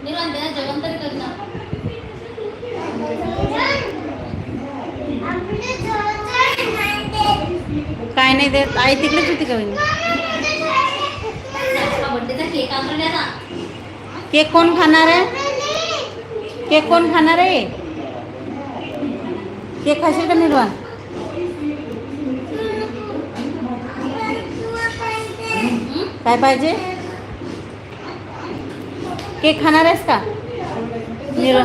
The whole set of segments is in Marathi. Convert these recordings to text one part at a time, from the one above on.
निर्वाण त्याला जेवण तरी कर काय नाही देत. आई तिकडेच होती का वहिनी? केक कोण खाणार आहे? केक कोण खाणार आहे? केक खाशील का निर्वाण? काय पाहिजे? केक खाणार आहेस का? दुसरा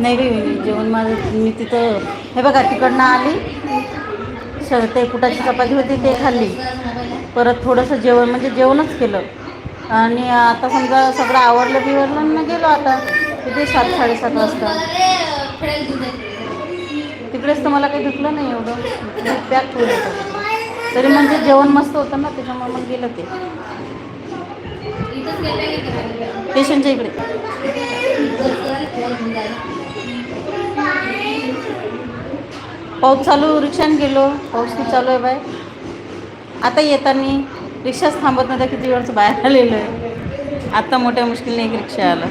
नाही बाई जेवण माझं मी तिथं हे बघा तिकडनं आली. स ते कुटाची चपाती होती ते खाल्ली. परत थोडंसं जेवण म्हणजे जेवणच केलं. आणि आता समजा सगळं आवरलं बिवरलं ना गेलो आता. किती? सात साडेसात वाजता. तिकडेच तर मला काही दुखलं नाही एवढं. पॅक ठेवलं होतं तरी म्हणजे जेवण मस्त होतं ना त्याच्यामुळे मग गेलं ते. पेशंटच्या इकडे. पाऊस चालू रिक्षाने गेलो पाऊस खूप चालू आहे बाय आता येताना रिक्षाच थांबत नव्हता किती वेळचं बाहेर आलेलो आहे. आत्ता मोठ्या मुश्किलने एक रिक्षा आला.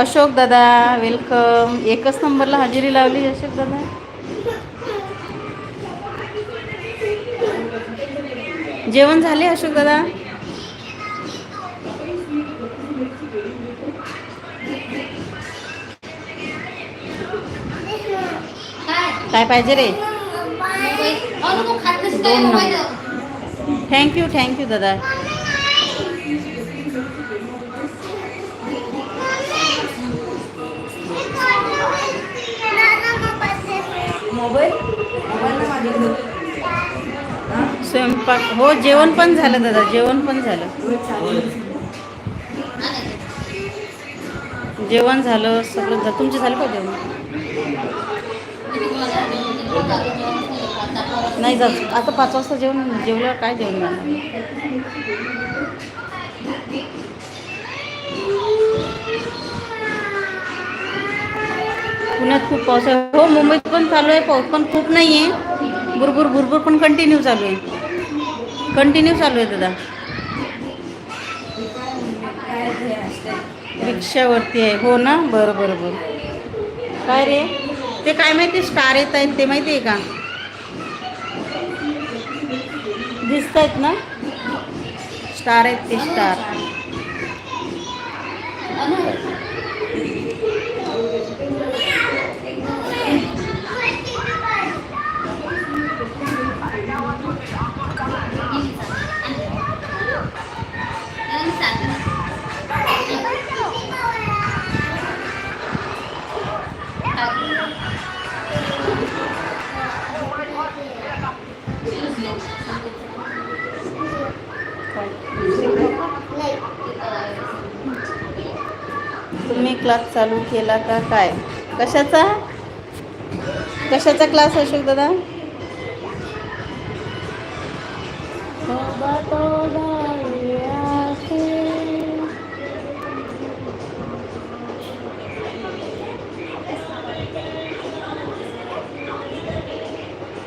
अशोक दादा वेलकम एकच नंबरला हजेरी लावली अशोक दादा. जेवण झाले अशोक दादा? काय? पाहिजे रे? दोन? थँक्यू थँक्यू दादा. स्वयंपाक. हो जेवण पण झालं दादा. जेवण पण झालं. जेवण झालं सगळं तुमचे झालं का जेवण? नाही जात. आता पाच वाजता जेवण जेवल्यावर काय जेवण पुण्यात खूप पाऊस आहे. हो मुंबईत पण चालू आहे. पाऊस पण खूप नाही आहे भुरभुर भुरभुर पण कंटिन्यू चालू आहे. कंटिन्यू चालू आहे दादा. रिक्षावरती आहे. हो ना? बरं बरं बरं. काय रे? ते काय माहिती? स्टार येत आहेत ते माहिती आहे का? दिसत आहेत ना? स्टार आहेत ते स्टार तुम्ही क्लास चालू केला का काय? कशाचा? कशाचा क्लास अशोक दादा?